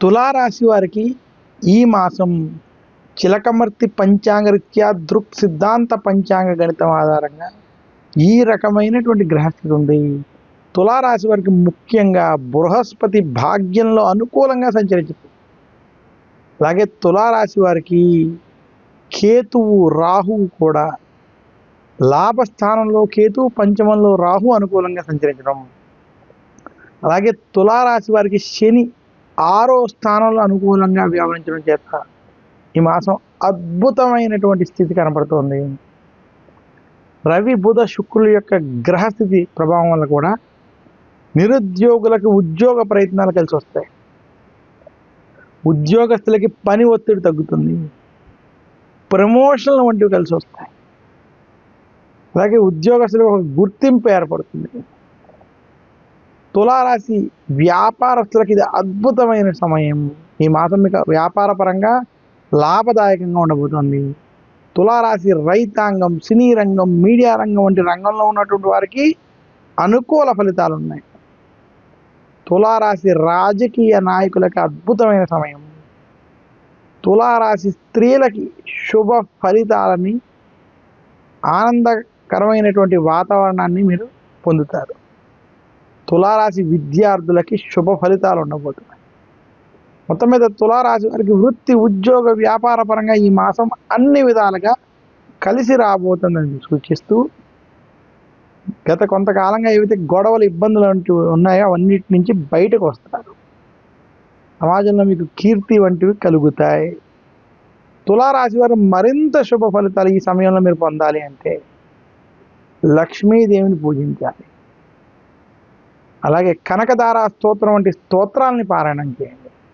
తులారాశి వారికి ఈ మాసం చిలకమర్తి పంచాంగరీత్యా దృక్ సిద్ధాంత పంచాంగ గణితం ఆధారంగా ఈ రకమైనటువంటి గ్రహస్థితి ఉంది. తులారాశి వారికి ముఖ్యంగా బృహస్పతి భాగ్యంలో అనుకూలంగా సంచరించింది. అలాగే తులారాశి వారికి కేతువు రాహువు కూడా లాభస్థానంలో కేతువు పంచమంలో రాహు అనుకూలంగా సంచరించడం. అలాగే తులారాశి వారికి శని ఆరో స్థానంలో అనుకూలంగా వ్యవహరించడం చేత ఈ మాసం అద్భుతమైనటువంటి స్థితి కనపడుతోంది రవి బుధ శుక్రుల యొక్క గ్రహస్థితి ప్రభావం వల్ల కూడా నిరుద్యోగులకు ఉద్యోగ ప్రయత్నాలు కలిసి వస్తాయి. ఉద్యోగస్తులకి పని ఒత్తిడి తగ్గుతుంది. ప్రమోషన్లు వంటివి కలిసి వస్తాయి. అలాగే ఉద్యోగస్తులకు ఒక గుర్తింపు ఏర్పడుతుంది. తులారాశి వ్యాపారస్తులకి ఇది అద్భుతమైన సమయం. ఈ మాసం మీకు వ్యాపార పరంగా లాభదాయకంగా ఉండబోతుంది. తులారాశి రైతాంగం సినీ రంగం మీడియా రంగం వంటి రంగంలో ఉన్నటువంటి వారికి అనుకూల ఫలితాలు ఉన్నాయి. తులారాశి రాజకీయ నాయకులకి అద్భుతమైన సమయం. తులారాశి స్త్రీలకి శుభ ఫలితాలని ఆనందకరమైనటువంటి వాతావరణాన్ని మీరు పొందుతారు. తులారాశి విద్యార్థులకి శుభ ఫలితాలు ఉండబోతున్నాయి. మొత్తం మీద తులారాశి వారికి వృత్తి ఉద్యోగ వ్యాపార పరంగా ఈ మాసం అన్ని విధాలుగా కలిసి రాబోతుందని సూచిస్తూ గత కొంతకాలంగా ఏవైతే గొడవలు ఇబ్బందులు వంటివి ఉన్నాయో అవన్నిటి నుంచి బయటకు వస్తారు. సమాజంలో మీకు కీర్తి వంటివి కలుగుతాయి. తులారాశి వారు మరింత శుభ ఫలితాలు ఈ సమయంలో మీరు పొందాలి అంటే లక్ష్మీదేవిని పూజించాలి. అలాగే కనకదార స్తోత్రం వంటి స్తోత్రాలని పారాయణం చేయండి.